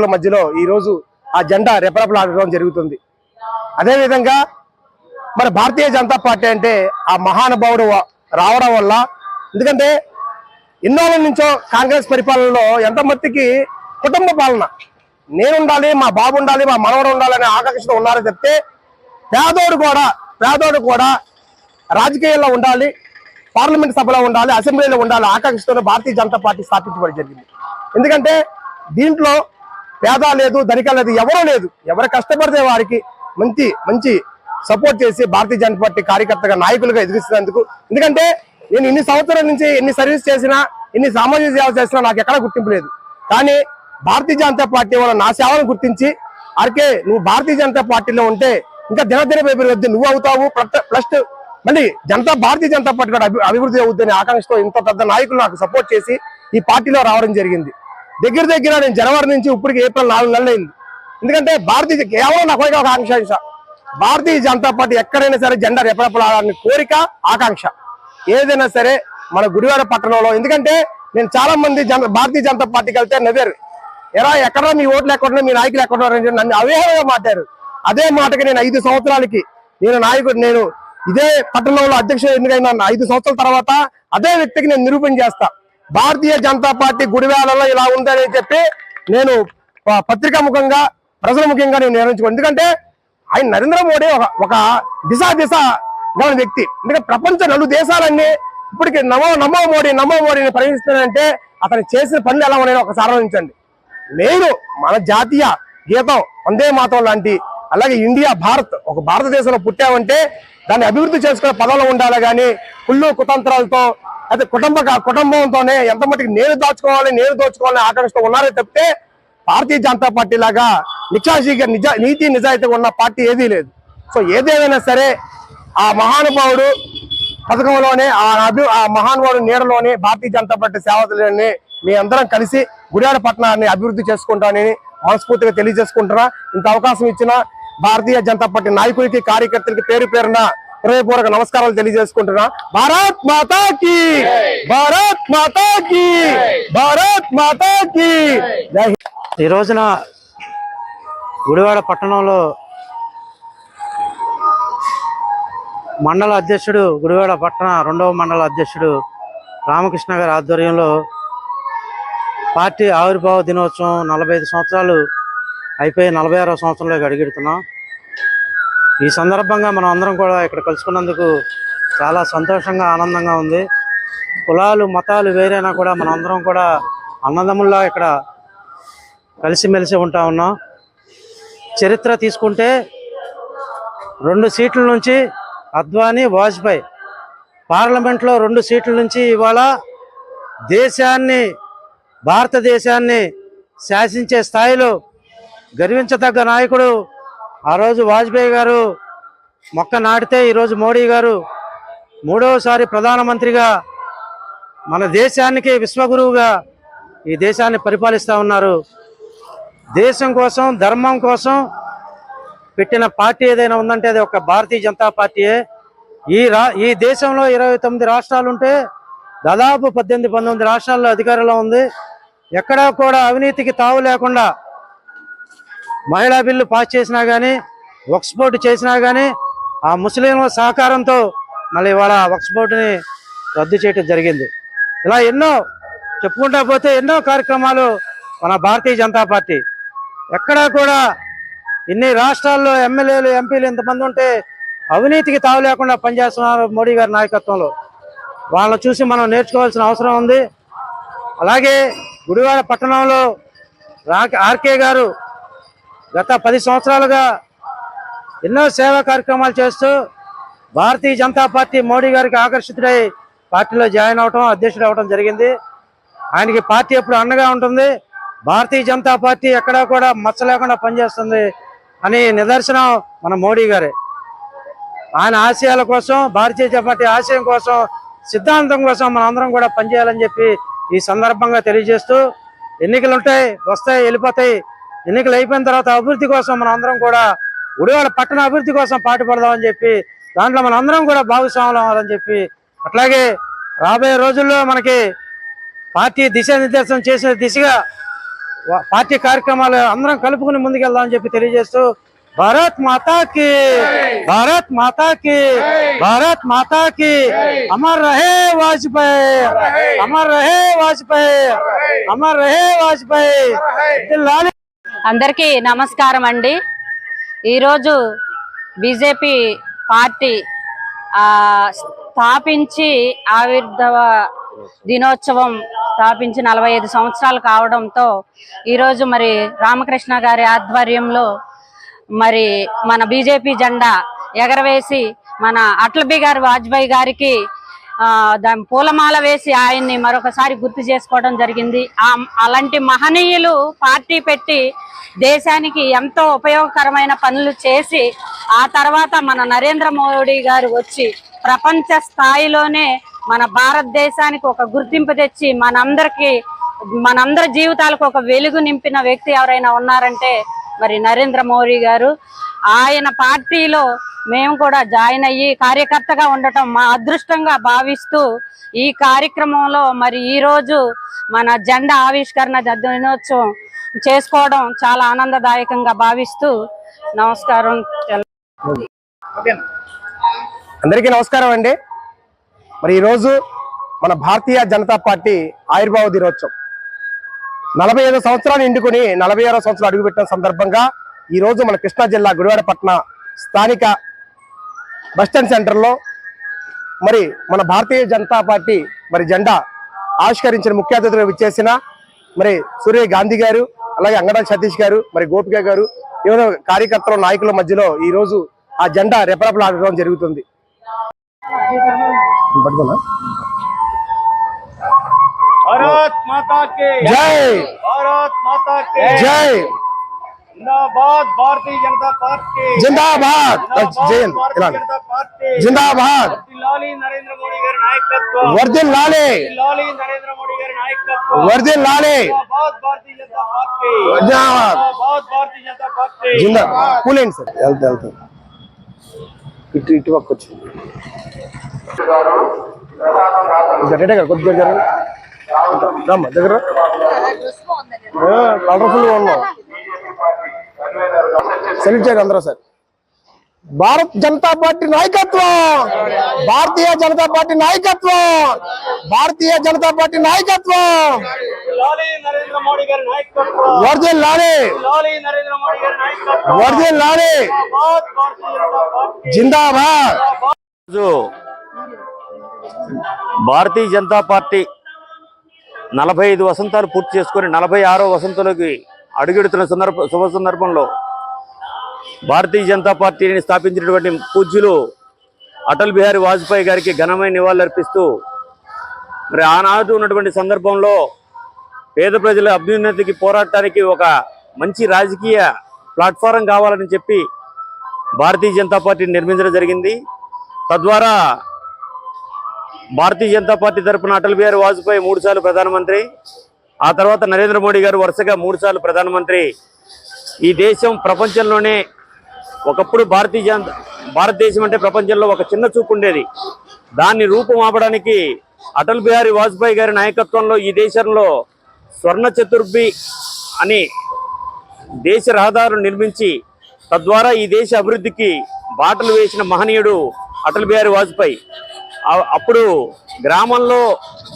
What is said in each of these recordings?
మధ్యలో ఈ రోజు ఆ జెండా రెపరెపలాడడం జరుగుతుంది. అదేవిధంగా మన భారతీయ జనతా పార్టీ అంటే ఆ మహానుభావుడు రావడం వల్ల ఎందుకంటే ఎన్నో నుంచో కాంగ్రెస్ పరిపాలనలో ఎంతమందికి కుటుంబ పాలన. నేను ఉండాలి మా బాబు ఉండాలి మా మనవడు ఉండాలి అనే ఆకాంక్షతో ఉన్నారని చెప్తే పేదోడు కూడా పేదోడు కూడా రాజకీయాల్లో ఉండాలి పార్లమెంట్ సభలో ఉండాలి అసెంబ్లీలో ఉండాలి ఆకాంక్షతో భారతీయ జనతా పార్టీ స్థాపించబడి జరిగింది. ఎందుకంటే దీంట్లో పేద లేదు ధనిక లేదు ఎవరూ లేదు. ఎవరు కష్టపడితే వారికి మంచి మంచి సపోర్ట్ చేసి భారతీయ జనతా పార్టీ కార్యకర్తగా నాయకులుగా ఎదిగిస్తున్నందుకు. ఎందుకంటే నేను ఇన్ని సంవత్సరాల నుంచి ఎన్ని సర్వీస్ చేసినా ఎన్ని సామాజిక సేవ చేసినా నాకు ఎక్కడ గుర్తింపు లేదు. కానీ భారతీయ జనతా పార్టీ వల్ల నా సేవలను గుర్తించి అరకే నువ్వు భారతీయ జనతా పార్టీలో ఉంటే ఇంకా దినదిన అభివృద్ధి నువ్వు అవుతావు ప్లస్ మళ్ళీ జనతా భారతీయ జనతా పార్టీ కూడా అభి- అభివృద్ధి అవుతుందనే ఆకాంక్షతో ఇంత పెద్ద నాయకులు నాకు సపోర్ట్ చేసి ఈ పార్టీలో రావడం జరిగింది. దగ్గర దగ్గర నేను జనవరి నుంచి ఇప్పటికి ఏప్రిల్ నాలుగు నెలలు అయింది. ఎందుకంటే భారతీయ కేవలం నాకు ఒక ఆకాంక్ష. భారతీయ జనతా పార్టీ ఎక్కడైనా సరే జెండా ఎప్పుడప్పుడు కోరిక ఆకాంక్ష. ఏదైనా సరే మన గుడివాడ పట్టణంలో. ఎందుకంటే నేను చాలా మంది జన భారతీయ జనతా పార్టీకి వెళ్తే నవ్వారు. ఎరా ఎక్కడ మీ ఓట్లు ఎక్కడో మీ నాయకులు ఎక్కడో నన్ను అవేహంగా మాట్లాడారు. అదే మాటకి నేను ఐదు సంవత్సరాలకి నేను నాయకుడు నేను ఇదే పట్టణంలో అధ్యక్షుడు ఎన్నికైన ఐదు సంవత్సరాల తర్వాత అదే వ్యక్తికి నేను నిరూపణ చేస్తా. భారతీయ జనతా పార్టీ గుడివేళలో ఇలా ఉందని చెప్పి నేను పత్రికా ముఖంగా ప్రజల ముఖ్యంగా నేను నిర్ణయించుకో ఎందుకంటే ఆయన నరేంద్ర మోడీ ఒక ఒక దిశ దిశ గల వ్యక్తి. ఎందుకంటే ప్రపంచ నలు దేశాలన్నీ ఇప్పటికి నమో నమో మోడీ నమో మోడీని ప్రవేశిస్తున్నాయంటే అతను చేసిన పనులు ఎలా ఉన్నాయని ఒకసారి ఆలోచించండి నేను మన జాతీయ గీతం వందే మాతం లాంటి అలాగే ఇండియా భారత్ ఒక భారతదేశంలో పుట్టామంటే దాన్ని అభివృద్ధి చేసుకునే పదంలో ఉండాలి కానీ కుళ్ళు కుతంత్రాలతో అదే కుటుంబ కుటుంబంతోనే ఎంత మటుకు నేను దాచుకోవాలి నేను దోచుకోవాలని ఆకాంక్షతో ఉన్నారే తప్పితే భారతీయ జనతా పార్టీ లాగా నిక్షాషిగా నిజ నీతి నిజాయితీగా ఉన్న పార్టీ ఏదీ లేదు. సో ఏదేమైనా సరే ఆ మహానుభావుడు పథకంలోనే ఆ అభి ఆ మహానుభావుడు నీడలోనే భారతీయ జనతా పార్టీ సేవలని మీ అందరం కలిసి గుడియాడ పట్టణాన్ని అభివృద్ధి చేసుకుంటానని మనస్ఫూర్తిగా తెలియజేసుకుంటున్నా. ఇంత అవకాశం ఇచ్చిన భారతీయ జనతా పార్టీ నాయకులకి కార్యకర్తలకి పేరు పేరున హృదయపూర్వక నమస్కారాలు తెలియజేసుకుంటున్నా. భారత్ మాతాకి! భారత్ మాతాకి! భారత్ మాతాకి! ఈ రోజున గుడివాడ పట్టణంలో మండల అధ్యక్షుడు గుడివాడ పట్టణ రెండవ మండల అధ్యక్షుడు రామకృష్ణ గారి ఆధ్వర్యంలో పార్టీ ఆవిర్భావ దినోత్సవం నలభై ఐదు సంవత్సరాలు అయిపోయి నలభై ఆరో సంవత్సరంలోకి అడిగెడుతున్నాం. ఈ సందర్భంగా మనం అందరం కూడా ఇక్కడ కలుసుకున్నందుకు చాలా సంతోషంగా ఆనందంగా ఉంది. కులాలు మతాలు వేరైనా కూడా మనం అందరం కూడా అన్నదమ్ముల్లా ఇక్కడ కలిసిమెలిసి ఉంటా ఉన్నాం. చరిత్ర తీసుకుంటే రెండు సీట్ల నుంచి అద్వానీ వాజ్పేయి పార్లమెంట్లో రెండు సీట్ల నుంచి ఇవాళ దేశాన్ని భారతదేశాన్ని శాసించే స్థాయిలో గర్వించదగ్గ నాయకుడు ఆ రోజు వాజ్పేయి గారు మొక్క నాటితే ఈరోజు మోడీ గారు మూడవసారి ప్రధానమంత్రిగా మన దేశానికి విశ్వగురువుగా ఈ దేశాన్ని పరిపాలిస్తూ ఉన్నారు. దేశం కోసం ధర్మం కోసం పెట్టిన పార్టీ ఏదైనా ఉందంటే అది ఒక భారతీయ జనతా పార్టీయే. ఈ రా ఈ దేశంలో ఇరవై తొమ్మిది రాష్ట్రాలు ఉంటే దాదాపు పద్దెనిమిది పంతొమ్మిది రాష్ట్రాల్లో అధికారంలో ఉంది. ఎక్కడా కూడా అవినీతికి తావు లేకుండా మహిళా బిల్లు పాస్ చేసినా కానీ వక్స్పోర్ట్ చేసినా కానీ ఆ ముస్లింల సహకారంతో మళ్ళీ ఇవాళ వక్స్పోర్ట్ని రద్దు చేయటం జరిగింది. ఇలా ఎన్నో చెప్పుకుంటా పోతే ఎన్నో కార్యక్రమాలు మన భారతీయ జనతా పార్టీ. ఎక్కడా కూడా ఇన్ని రాష్ట్రాల్లో ఎమ్మెల్యేలు ఎంపీలు ఇంతమంది ఉంటే అవినీతికి తావు లేకుండా పనిచేస్తున్నారు మోడీ గారి నాయకత్వంలో. వాళ్ళని చూసి మనం నేర్చుకోవాల్సిన అవసరం ఉంది. అలాగే గుడివాడ పట్టణంలో రాకే ఆర్కే గారు గత పది సంవత్సరాలుగా ఎన్నో సేవా కార్యక్రమాలు చేస్తూ భారతీయ జనతా పార్టీ మోడీ గారికి ఆకర్షితుడై పార్టీలో జాయిన్ అవటం అధ్యక్షుడు అవటం జరిగింది. ఆయనకి పార్టీ ఎప్పుడు అండగా ఉంటుంది. భారతీయ జనతా పార్టీ ఎక్కడా కూడా మచ్చ లేకుండా పనిచేస్తుంది అని నిదర్శనం మన మోడీ గారే. ఆయన ఆశయాల కోసం భారతీయ జనతా పార్టీ ఆశయం కోసం సిద్ధాంతం కోసం మన అందరం కూడా పనిచేయాలని చెప్పి ఈ సందర్భంగా తెలియజేస్తూ ఎన్నికలు ఉంటాయి వస్తాయి వెళ్ళిపోతాయి. ఎన్నికలు అయిపోయిన తర్వాత అభివృద్ధి కోసం మనం అందరం కూడా ఉడివాడ పట్టణ అభివృద్ధి కోసం పాటుపడదామని చెప్పి దాంట్లో మనం అందరం కూడా భాగస్వాములు అవ్వాలని చెప్పి అట్లాగే రాబోయే రోజుల్లో మనకి పార్టీ దిశానిర్దేశం చేసిన దిశగా పార్టీ కార్యక్రమాలు అందరం కలుపుకుని ముందుకెళ్దామని చెప్పి తెలియజేస్తూ భారత్ మాతాకి భారత్ మాతాకి భారత్ మాతాకి అమర్ రహే వాజ్పేయి అమర్ రహే వాజ్పేయి అమర్ రహే వాజ్పేయి. అందరికీ నమస్కారం అండి. ఈరోజు బీజేపీ పార్టీ స్థాపించి ఆవిర్భవ దినోత్సవం స్థాపించి నలభై ఐదు సంవత్సరాలు కావడంతో ఈరోజు మరి రామకృష్ణ గారి ఆధ్వర్యంలో మరి మన బీజేపీ జెండా ఎగరవేసి మన అట్లబీ బిహారీ వాజ్పేయి గారికి దాని పూలమాల వేసి ఆయన్ని మరొకసారి గుర్తు చేసుకోవడం జరిగింది. ఆ అలాంటి మహనీయులు పార్టీ పెట్టి దేశానికి ఎంతో ఉపయోగకరమైన పనులు చేసి ఆ తర్వాత మన నరేంద్ర మోడీ గారు వచ్చి ప్రపంచ స్థాయిలోనే మన భారతదేశానికి ఒక గుర్తింపు తెచ్చి మనందరికీ మనందరి జీవితాలకు ఒక వెలుగు నింపిన వ్యక్తి ఎవరైనా ఉన్నారంటే మరి నరేంద్ర మోడీ గారు. ఆయన పార్టీలో మేము కూడా జాయిన్ అయ్యి కార్యకర్తగా ఉండటం మా అదృష్టంగా భావిస్తూ ఈ కార్యక్రమంలో మరి ఈరోజు మన జెండా ఆవిష్కరణ దినోత్సవం చేసుకోవడం చాలా ఆనందదాయకంగా భావిస్తూ నమస్కారం అందరికీ నమస్కారం అండి. మరి ఈరోజు మన భారతీయ జనతా పార్టీ ఆవిర్భావ దినోత్సవం. నలభై ఐదు సంవత్సరాలు ఎండుకుని నలభై ఆరో సంవత్సరాలు అడుగుపెట్టిన సందర్భంగా ఈరోజు మన కృష్ణా జిల్లా గుడివాడ పట్టణ స్థానిక బస్టాండ్ సెంటర్లో మరి మన భారతీయ జనతా పార్టీ మరి జెండా ఆవిష్కరించిన ముఖ్య అతిథులు విచ్చేసిన మరి సూర్య గాంధీ గారు అలాగే అంగరాజ్ సతీష్ గారు మరి గోపిక గారు ఏదో కార్యకర్తల నాయకుల మధ్యలో ఈ రోజు ఆ జెండా రెపరెపలాడడం జరుగుతుంది. జై! జై! जिंदाबाद भारतीय जनता पार्टी జిందాబాద్ జై హింద్. भारतीय ఇలా जनता पार्टी జిందాబాద్ వర్ధిల్లాలి నరేంద్ర మోడీ గారి నాయకత్వం వర్దిల్ లాలే వర్ధిల్లాలి నరేంద్ర మోడీ గారి నాయకత్వం వర్దిల్ లాలే जिंदाबाद भारतीय जनता पार्टी జిందాబాద్ जिंदाबाद भारतीय जनता पार्टी జిందా కూలేండి సార్ వెళ్తా వెళ్తా ఇటు ఇటు పక్క వచ్చి గట్టే కదా కొద్దిగా జరగండి రమ్మ దగ్గర కలర్ఫుల్ గా సెల్యూట్ చేయండి అందరూ సార్. భారత్ జనతా పార్టీ నాయకత్వం! భారతీయ జనతా పార్టీ నాయకత్వం! భారతీయ జనతా పార్టీ నాయకత్వం! వర్జన్ లాడే వర్జన్ లాడే జిందాబాద్ భారతీయ జనతా పార్టీ నలభై ఐదు వసంతాలు పూర్తి చేసుకొని నలభై ఆరో వసంతంలోకి అడుగెడుతున్న సందర్భ శుభ సందర్భంలో భారతీయ జనతా పార్టీని స్థాపించినటువంటి పూజ్యులు అటల్ బిహారీ వాజ్పేయి గారికి ఘనమైన నివాళులర్పిస్తూ మరి ఆనాడు ఉన్నటువంటి సందర్భంలో పేద ప్రజల అభ్యున్నతికి పోరాటానికి ఒక మంచి రాజకీయ ప్లాట్ఫారం కావాలని చెప్పి భారతీయ జనతా పార్టీని నిర్మించడం జరిగింది. తద్వారా భారతీయ జనతా పార్టీ తరఫున అటల్ బిహారీ వాజ్పేయి మూడుసార్లు ప్రధానమంత్రి ఆ తర్వాత నరేంద్ర మోడీ గారు వరుసగా మూడు సార్లు ప్రధానమంత్రి. ఈ దేశం ప్రపంచంలోనే ఒకప్పుడు భారతీయ జనతా భారతదేశం అంటే ప్రపంచంలో ఒక చిన్న చూపు ఉండేది. దాన్ని రూపుమాపడానికి అటల్ బిహారీ వాజ్పేయి గారి నాయకత్వంలో ఈ దేశంలో స్వర్ణ చతుర్భి అని దేశ రహదారులు నిర్మించి తద్వారా ఈ దేశ అభివృద్ధికి బాటలు వేసిన మహనీయుడు అటల్ బిహారీ వాజ్పేయి. అప్పుడు గ్రామంలో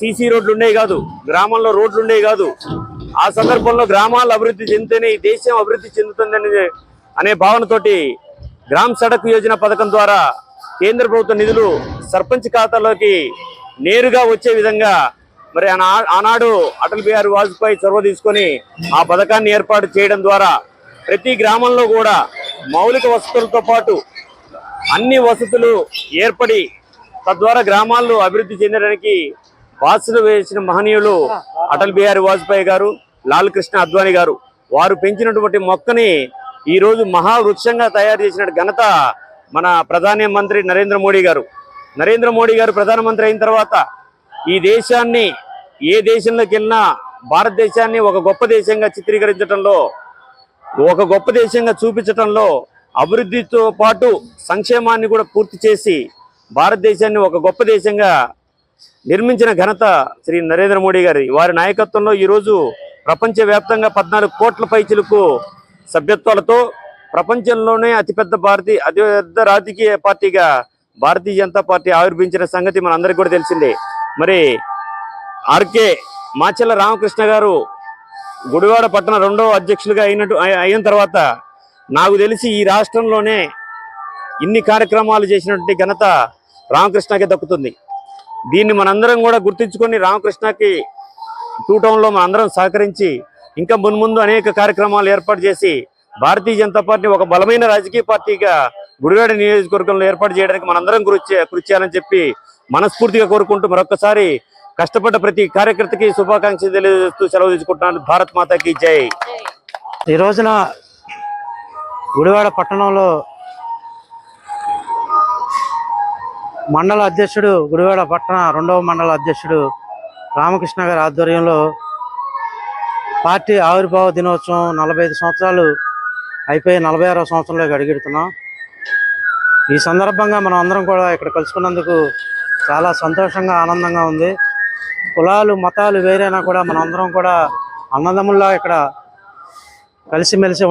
సీసీ రోడ్లు ఉండేవి కాదు గ్రామంలో రోడ్లు ఉండేవి కాదు. ఆ సందర్భంలో గ్రామాలు అభివృద్ధి చెందితేనే ఈ దేశం అభివృద్ధి చెందుతుందని అనే భావనతోటి గ్రామ్ సడక్ యోజన పథకం ద్వారా కేంద్ర ప్రభుత్వ నిధులు సర్పంచ్ ఖాతాలోకి నేరుగా వచ్చే విధంగా మరి ఆనాడు అటల్ బిహారీ వాజ్పేయి చొరవ తీసుకొని ఆ పథకాన్ని ఏర్పాటు చేయడం ద్వారా ప్రతి గ్రామంలో కూడా మౌలిక వసతులతో పాటు అన్ని వసతులు ఏర్పడి తద్వారా గ్రామాల్లో అభివృద్ధి చెందడానికి బాసులు వేసిన మహనీయులు అటల్ బిహారీ వాజ్పేయి గారు లాల్ కృష్ణ అద్వానీ గారు. వారు పెంచినటువంటి మొక్కని ఈరోజు మహావృక్షంగా తయారు చేసిన ఘనత మన ప్రధాన మంత్రి నరేంద్ర మోడీ గారు. నరేంద్ర మోడీ గారు ప్రధానమంత్రి అయిన తర్వాత ఈ దేశాన్ని ఏ దేశంలోకి వెళ్ళినా భారతదేశాన్ని ఒక గొప్ప దేశంగా చిత్రీకరించడంలో ఒక గొప్ప దేశంగా చూపించటంలో అభివృద్ధితో పాటు సంక్షేమాన్ని కూడా పూర్తి చేసి భారతదేశాన్ని ఒక గొప్ప దేశంగా నిర్మించిన ఘనత శ్రీ నరేంద్ర మోడీ గారి వారి నాయకత్వంలో ఈరోజు ప్రపంచవ్యాప్తంగా పద్నాలుగు కోట్ల పైచిలకు సభ్యత్వాలతో ప్రపంచంలోనే అతిపెద్ద భారతీయ అతిపెద్ద రాజకీయ పార్టీగా భారతీయ జనతా పార్టీ ఆవిర్భించిన సంగతి మనందరికీ కూడా తెలిసిందే. మరి ఆర్కే మాచెల్ల రామకృష్ణ గారు గుడివాడ పట్టణ రెండవ అధ్యక్షులుగా అయినట్టు అయిన తర్వాత నాకు తెలిసి ఈ రాష్ట్రంలోనే ఇన్ని కార్యక్రమాలు చేసినటువంటి ఘనత రామకృష్ణకి దక్కుతుంది. దీన్ని మనందరం కూడా గుర్తించుకొని రామకృష్ణకి టూ టౌన్లో మనందరం సహకరించి ఇంకా మున్ముందు అనేక కార్యక్రమాలు ఏర్పాటు చేసి భారతీయ జనతా పార్టీ ఒక బలమైన రాజకీయ పార్టీగా గుడివాడ నియోజకవర్గంలో ఏర్పాటు చేయడానికి మనందరం కృషి కృషి చేయాలని చెప్పి మనస్ఫూర్తిగా కోరుకుంటూ మరొకసారి కష్టపడ్డ ప్రతి కార్యకర్తకి శుభాకాంక్షలు తెలియజేస్తూ సెలవు తీసుకుంటున్నాను. భారత్ మాతాకి జై. ఈ రోజున గుడివాడ పట్టణంలో మండల అధ్యక్షుడు గుడివాడ పట్టణ రెండవ మండల అధ్యక్షుడు రామకృష్ణ గారి ఆధ్వర్యంలో పార్టీ ఆవిర్భావ దినోత్సవం నలభై ఐదు సంవత్సరాలు అయిపోయి నలభై ఆరో సంవత్సరంలోకి అడిగెడుతున్నాం. ఈ సందర్భంగా మనం అందరం కూడా ఇక్కడ కలుసుకున్నందుకు చాలా సంతోషంగా ఆనందంగా ఉంది. కులాలు మతాలు వేరైనా కూడా మనం అందరం కూడా అన్నదమ్ముల్లా ఇక్కడ కలిసిమెలిసి